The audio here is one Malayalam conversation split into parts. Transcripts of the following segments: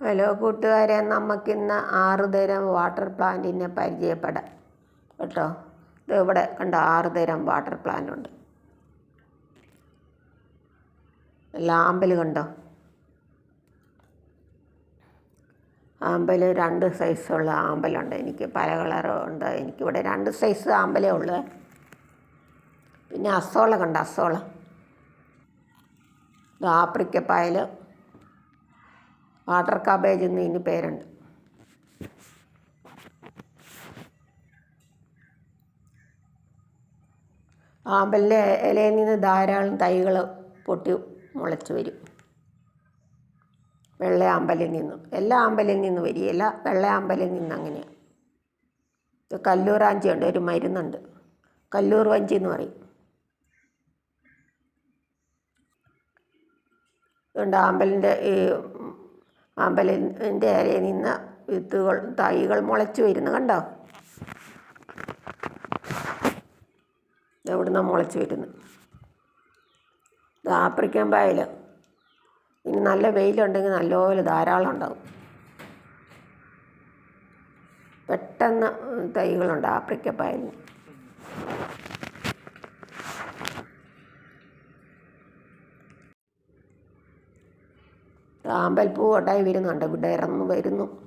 ഹലോ കൂട്ടുകാരെ നമുക്കിന്ന് ആറ് തരം വാട്ടർ പ്ലാന്റിനെ പരിചയപ്പെടാം. കേട്ടോ? ഇത് ഇവിടെ കണ്ട ആറ് തരം വാട്ടർ പ്ലാന്റ് ഉണ്ട് ആമ്പൽ കണ്ടോ? ആമ്പൽ രണ്ട് സൈസുള്ള ആമ്പലുണ്ട്. എനിക്ക് പല കളറും ഉണ്ട്. എനിക്കിവിടെ രണ്ട് സൈസ് ആമ്പലേ ഉള്ളു. പിന്നെ അസോള കണ്ടോ അസോള? ഇത് ആപ്രിക്കപ്പായൽ വാട്ടർ കാബേജ് എന്ന് ഇതിന് പേരുണ്ട്. ആമ്പലിന്റെ ഇലയിൽ നിന്ന് ധാരാളം തൈകൾ പൊട്ടി മുളച്ച് വരും. വെള്ള ആമ്പലിൽ നിന്നും. എല്ലാ ആമ്പലിൽ നിന്ന് വരികയില്ല വെള്ള ആമ്പലിൽ നിന്ന് അങ്ങനെയാണ് ഇത് കല്ലൂറാഞ്ചി ഉണ്ട് ഒരു മരുന്നുണ്ട്. കല്ലൂർ വഞ്ചി എന്ന് പറയും. അതുകൊണ്ട് ആമ്പലിന്റെ ഈ ആമ്പലിന്റെ ഇലയിൽ നിന്ന് വിത്തുകൾ തൈകൾ മുളച്ചു വരുന്നു. കണ്ടോ? എവിടുന്ന മുളച്ചു വരുന്നു ഇത് ആഫ്രിക്കൻ പായൽ. ഇനി നല്ല വെയിലുണ്ടെങ്കിൽ നല്ലപോലെ ധാരാളം ഉണ്ടാവും. പെട്ടെന്ന് തൈകളുണ്ട് ആഫ്രിക്ക പായലിന്. ആമ്പൽപ്പൂ കൊണ്ടായി വരുന്നുണ്ട്. ഇവിടെ ഇറന്ന് വരുന്നു.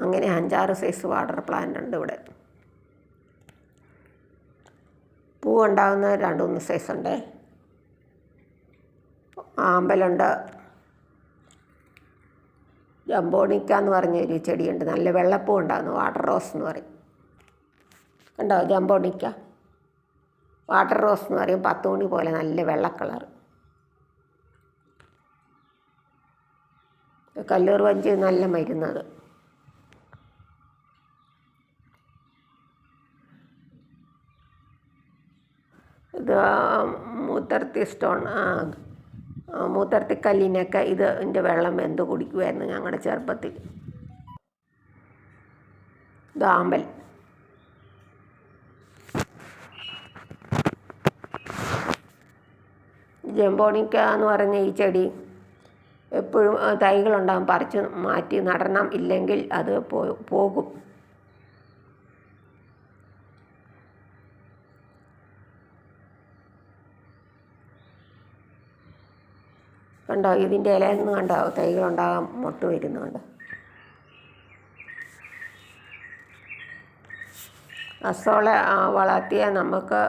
അങ്ങനെ അഞ്ചാറ് സൈസ് വാട്ടർ പ്ലാന്റ് ഉണ്ട് ഇവിടെ. പൂ ഉണ്ടാകുന്ന രണ്ട് മൂന്ന് സൈസ് ഉണ്ട്. ആമ്പലുണ്ട്. ജംബോണിക്ക എന്ന് പറഞ്ഞൊരു ചെടിയുണ്ട്. നല്ല വെള്ളപ്പൂ ഉണ്ടാകുന്നു വാട്ടർ റോസ് എന്ന് പറയും. കണ്ടോ? ജമ്പോണിക്ക വാട്ടർ റോസ് എന്ന് പറയും പത്ത് മണി പോലെ നല്ല വെള്ള കളർ കല്ലൂർ വഞ്ചി നല്ല മരുന്നത് ഇത് മൂത്തർത്തി സ്റ്റോൺ മൂത്തർത്തി കല്ലിനൊക്കെ ഇത് ഇതിന്റെ വെള്ളം എന്ത് കുടിക്കുമായിരുന്നു ഞങ്ങളുടെ ചെറുപ്പത്തിൽ. ഇത് ജമ്പോണിക്ക എന്ന് പറഞ്ഞ ഈ ചെടി എപ്പോഴും തൈകളുണ്ടാകും പറിച്ച് മാറ്റി നടണം. ഇല്ലെങ്കിൽ അത് പോകും. കണ്ടോ? ഇതിന്റെ ഇലയിൽ നിന്ന് കണ്ടോ? തൈകളുണ്ടാകാൻ മുട്ട് വരുന്നുണ്ട്. അസോള വളർത്തിയാൽ നമുക്ക്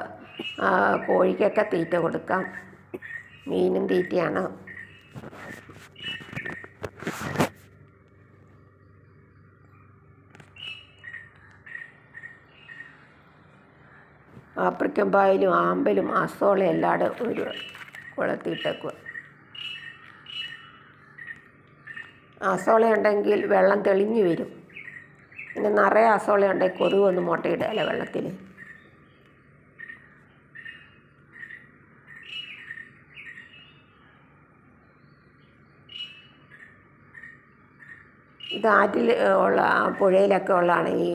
കോഴിക്കൊക്കെ തീറ്റ കൊടുക്കാം. മീനും തീറ്റയാണ്? ആഫ്രിക്കൻ പായലും ആമ്പലും അസോളയും എല്ലാവരും ഒരു കുളത്തിയിട്ടേക്കുക അസോള ഉണ്ടെങ്കിൽ വെള്ളം തെളിഞ്ഞു വരും. പിന്നെ നിറയെ അസോള ഉണ്ടെങ്കിൽ കൊതുകൊന്ന് മുട്ടയിടുകയല്ല വെള്ളത്തിൽ ഇത് ആറ്റിൽ ഉള്ള പുഴയിലൊക്കെ ഉള്ളതാണ് ഈ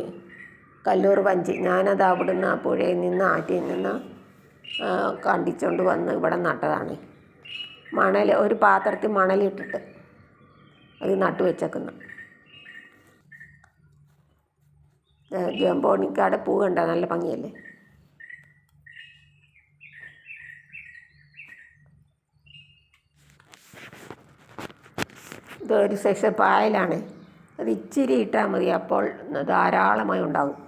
കല്ലൂർ വഞ്ചി. ഞാനത് അവിടുന്ന് ആ പുഴയിൽ നിന്ന് ആറ്റിൽ നിന്ന് കണ്ടിച്ചുകൊണ്ട് വന്ന് ഇവിടെ നട്ടതാണ്. മണൽ ഒരു പാത്രത്തിൽ മണലിട്ടിട്ട് അത് നട്ടു വെച്ചേക്കുന്നു. ജമ്പോണിക്കാടെ പൂ കണ്ട നല്ല ഭംഗിയല്ലേ? ഇതൊരു സെക്ഷൻ പായലാണ്. അത് ഇച്ചിരി ഇട്ടാൽ മതി. അപ്പോൾ ധാരാളമായി ഉണ്ടാകും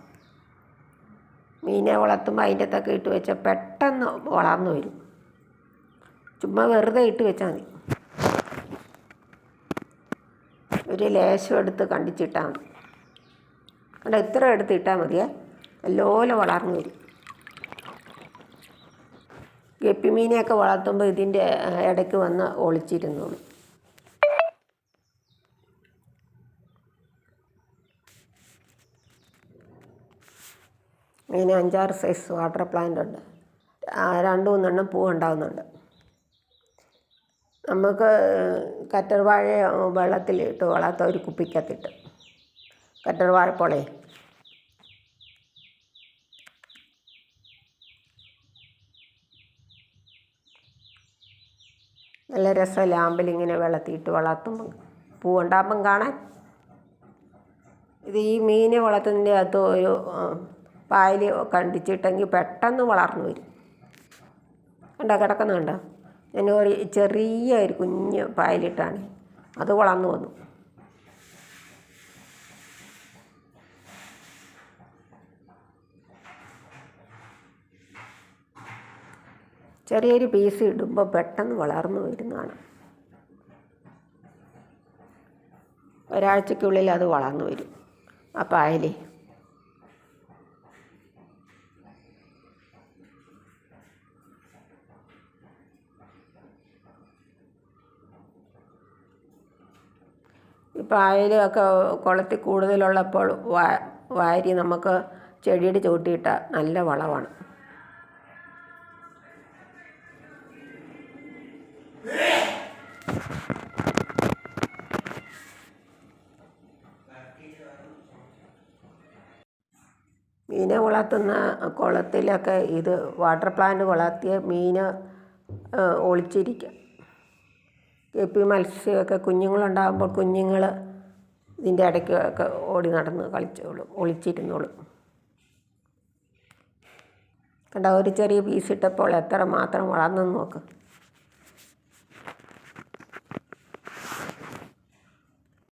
മീനെ വളർത്തുമ്പോൾ അതിന്റെ അകത്തൊക്കെ ഇട്ട് വെച്ചാൽ പെട്ടെന്ന് വളർന്നു വരും. ചുമ്മാ വെറുതെ ഇട്ട് വെച്ചാൽ മതി. ഒരു ലേശം എടുത്ത് കണ്ടിച്ചിട്ടാൽ മതി. അല്ല ഇത്ര എടുത്ത് ഇട്ടാൽ മതിയേ. നല്ലോലെ വളർന്നു വരും. ഗപ്പിമീനെയൊക്കെ വളർത്തുമ്പോൾ ഇതിന്റെ ഇടയ്ക്ക് വന്ന് ഒളിച്ചിരുന്നോളൂ ഇങ്ങനെ അഞ്ചാറ് സൈസ് വാട്ടർ പ്ലാന്റ് ഉണ്ട്. രണ്ട് മൂന്നെണ്ണം പൂ ഉണ്ടാകുന്നുണ്ട് നമുക്ക് കറ്റർവാഴ വെള്ളത്തിലിട്ട് വളർത്ത ഒരു കുപ്പിക്കകത്തിട്ട്. കറ്റർവാഴപ്പോളേ നല്ല രസം ലാമ്പിൽ ഇങ്ങനെ വെള്ളത്തിയിട്ട് വളർത്തുമ്പോൾ പൂവുണ്ടാകുമ്പം കാണാൻ. ഇത് ഈ മീനെ വളർത്തുന്നതിന്റെ അകത്ത് ഒരു പായൽ കണ്ടിച്ചിട്ടെങ്കിൽ പെട്ടെന്ന് വളർന്നു വരും. കണ്ടോ? കിടക്കുന്നുണ്ടോ ഞാൻ ഒരു ചെറിയ ഒരു കുഞ്ഞ് പായലിട്ടാണ്. അത് വളർന്നു വന്നു. ചെറിയൊരു പീസ് ഇടുമ്പോൾ പെട്ടെന്ന് വളർന്നു വരുന്നതാണ്. ഒരാഴ്ചക്കുള്ളിൽ അത് വളർന്നു വരും. ആ ഈ പായലൊക്കെ കുളത്തിൽ കൂടുതലുള്ളപ്പോൾ വാ വാരി നമുക്ക് ചെടിയുടെ ചൂട്ടിയിട്ട നല്ല വളമാണ്. മീനെ വളർത്തുന്ന കുളത്തിലൊക്കെ ഇത് വാട്ടർ പ്ലാന്റ് വളർത്തിയ മീന് ഒളിച്ചിരിക്കുക ഗപ്പി മത്സ്യമൊക്കെ കുഞ്ഞുങ്ങളുണ്ടാകുമ്പോൾ കുഞ്ഞുങ്ങൾ ഇതിന്റെ ഇടയ്ക്ക് ഒക്കെ ഓടി നടന്ന് കളിച്ചോളും ഒളിച്ചിരുന്നോളും. കണ്ട ഒരു ചെറിയ പീസ് ഇട്ടപ്പോൾ എത്ര മാത്രം വളർന്നെന്ന് നോക്ക്.